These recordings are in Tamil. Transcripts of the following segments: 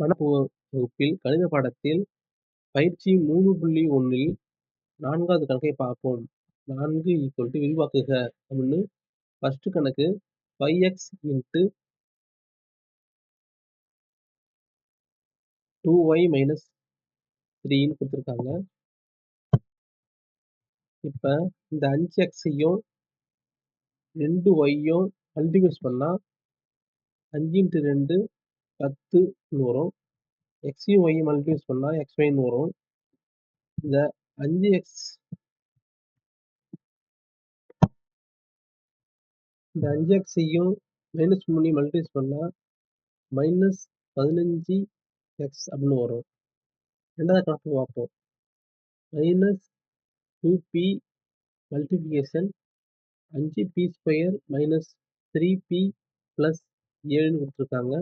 வகுப்பில் கணித பாடத்தில் பயிற்சி மூணு புள்ளி ஒன்றில் நான்காவது கணக்கை பார்ப்போம். நான்கு ஈக்குவல் டு விரிவாக்குக அப்படின்னு ஃபர்ஸ்ட் கணக்கு five X into two Y minus த்ரீன்னு கொடுத்துருக்காங்க. இப்போ இந்த அஞ்சு எக்ஸையும் ரெண்டு ஒய்யும் மல்டிபிள்ஸ் பண்ணால் அஞ்சு இன்ட்டு ரெண்டு பத்துன்னு வரும். எக்ஸையும் ஒய்யும் மல்டிபிள்ஸ் பண்ணால் எக்ஸ் ஒய்ன்னு வரும். இந்த அஞ்சு எக்ஸ் இந்த அஞ்சு எக்ஸையும் மைனஸ் பண்ணி மல்டிபிள்ஸ் பண்ணால் மைனஸ் பதினஞ்சு எக்ஸ் அப்படின்னு வரும். ரெண்டாவது கணக்கு பார்ப்போம். மைனஸ் டூ பி மல்டிப்ளிகேஷன் அஞ்சு B square minus three B plus ஏழுன்னு கொடுத்துருக்காங்க.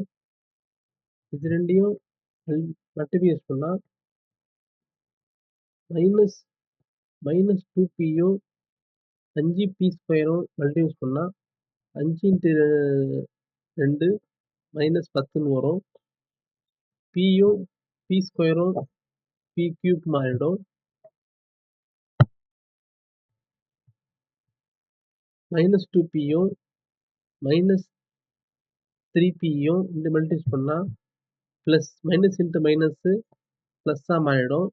இது ரெண்டையும் மல்டிப்ளிகேஸ் பண்ணால் மைனஸ் மைனஸ் டூ பியும் அஞ்சு பி ஸ்கொயரும் மல்டி யூஸ் பண்ணால் அஞ்சு இன்ட்டு ரெண்டு மைனஸ் பத்துன்னு வரும். பியும் பி ஸ்கொயரும் பி கியூப் மாறிடும். மைனஸ் டூ பியும் மைனஸ் த்ரீ பியும் இந்த யூஸ் பண்ணால் ப்ளஸ் மைனஸ் இன்ட்டு மைனஸு ப்ளஸ்ஸாக மாறிடும்.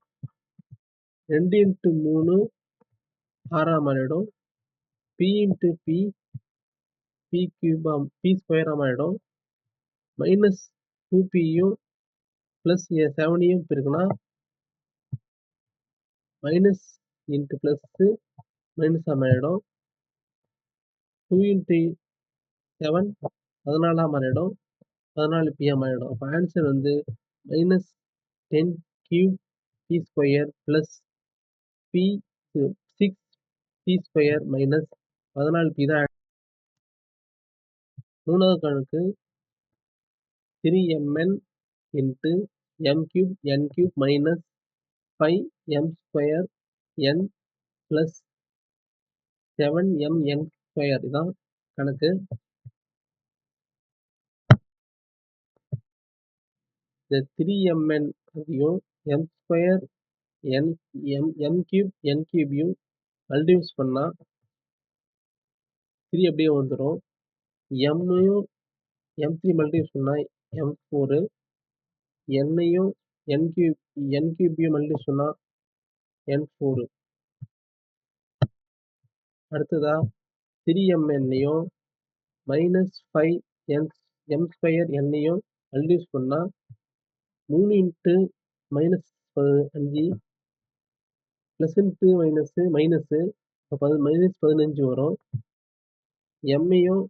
ரெண்டு இன்ட்டு மூணு ஆறாக மாறிடும். பி இன்ட்டு பி பி கியூபா பி ஸ்கொயராக மாறிடும். மைனஸ் டூ பியும் ப்ளஸ் செவனையும் பிறகுனா மைனஸ் இன்ட்டு ப்ளஸ்ஸு மைனஸாக மாறிடும். டூ இன்ட்டு செவன் பதினாலாக மாறிடும். பதினாலு பிஎம் ஆகிடும் அப்போ ஆன்சர் வந்து minus ten Q P square plus P six P square minus பதினாலு பி தான் மூணாவது கணக்கு three MN into M cube N cube minus five M square N plus seven M N square இதான் கணக்கு. இந்த த்ரீ எம்என் அதையும் M square N M M cube N கியூபையும் multiples பண்ணால் த்ரீ அப்படியே வந்துடும் எம்மையும் எம் த்ரீ மல்டிபிள்ஸ் பண்ணால் எம் ஃபோரு என்னையும் என் கியூப் என் கியூபையும் மல்டிபிள்ஸ் பண்ணால் என் ஃபோரு அடுத்ததா three எம்என்னையும் minus five N M square என்னையும் மல்டிபிள்ஸ் பண்ணால் மூணு இன்ட்டு மைனஸ் அஞ்சு ப்ளஸ் இன்ட்டு மைனஸு மைனஸு இப்போ மைனஸ் பதினஞ்சு வரும். எம்மையும்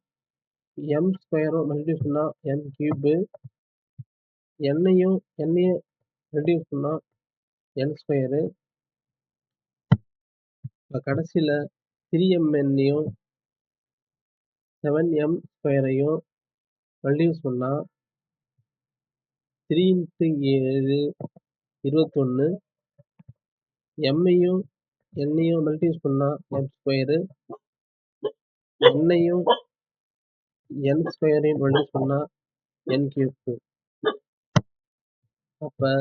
எம் ஸ்கொயரும் மல்டிபிள்ஸ் பண்ணால் எம் கியூபு எண்ணையும் எண்ணையும் ரெடியூஸ் பண்ணால் என் ஸ்கொயரு இப்போ கடைசியில் த்ரீ எம்என்னையும் செவன் எம் ஸ்கொயரையும் மல்டிபிள்ஸ் பண்ணால் த்ரீ இன்ட்டு ஏழு இருபத்தொன்று எம்மையும் என்னையும் மல்டிபிள்ஸ் பண்ணால் எம் ஸ்கொயரு என்னையும் என் ஸ்கொயரையும் மல்டிபிள்ஸ் பண்ணால் என் கியூப்பு அப்போ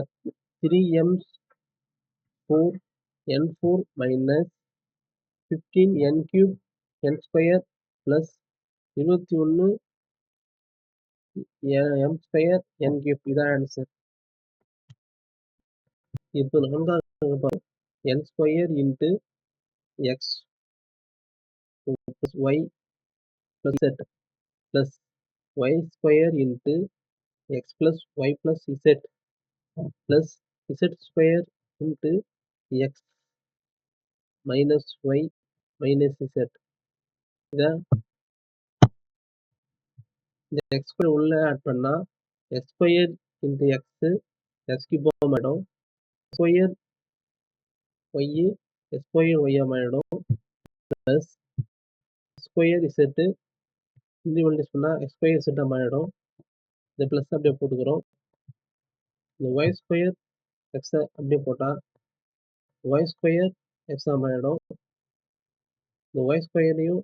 three M four N four minus fifteen N cube N square plus இருபத்தி ஒன்று எம் ஸ்கொயர் என் கியூப் இதான் ஆன்சர் இப்போ நான்காவது N square into X plus Y plus Z plus Y square into X plus Y plus Z plus Z square into X minus Y minus Z. இதான் இந்த எக்ஸ் ஸ்கொயர் உள்ளே ஆட் பண்ணால் X square into X X கியூபாக மாறிடும். ஸ்கொயர் ஒய்யு எக்ஸ் ஸ்கொயர் ஒய்யாக மாறிடும். ப்ளஸ் ஸ்கொயர் இசட்டு இன்டி பண்ணால் எக்ஸ் ஸ்கொயர் இசட்டாக மாறிடும். இந்த ப்ளஸ் அப்படியே போட்டுக்கிறோம். இந்த ஒய் ஸ்கொயர் எக்ஸை அப்படியே போட்டால் ஒய் ஸ்கொயர் எக்ஸாக மாறிடும். இந்த ஒய் ஸ்கொயரையும்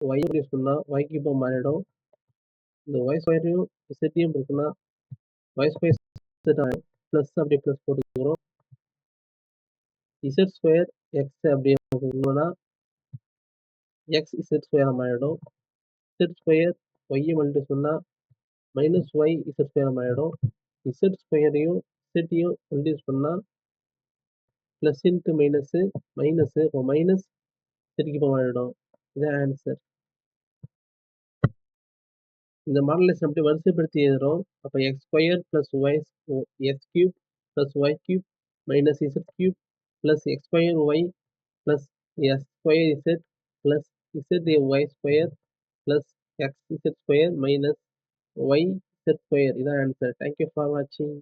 ஒய் யூஸ் பண்ணால் ஒய் கியூபாக மாறிடும். இந்த ஒய் ஸ்கொயரையும் இசட்டையும் இருக்குன்னா ஒய் ஸ்கொயர் செட் ஆகும். ப்ளஸ் அப்படியே ப்ளஸ் போட்டுக்கிறோம். இசட் ஸ்கொயர் எக்ஸ் அப்படியே எக்ஸ் இசட் ஸ்கொயர் ஆகிடும் இசட் ஸ்கொயர் ஒய்யை மல்டி சொன்னால் மைனஸ் ஒய் இசட் ஸ்கொயர் ஆகிடும் இசட் ஸ்கொயரையும் இசட்டையும் ரெடியூஸ் பண்ணால் ப்ளஸ் இன்ட்டு மைனஸு மைனஸு இப்போ மைனஸ் இசட்க்கு இப்போ ஆகிடும் இதான் ஆன்சர் இந்த மாடலை அப்படியே வரிசைப்படுத்தி எழுதுறோம். அப்போ X square plus Y X cube plus Y cube minus Z cube plus X square Y plus S square Z plus Z Y square plus X Z square minus Y Z square இதான் ஆன்சர் தேங்க்யூ ஃபார் வாட்சிங்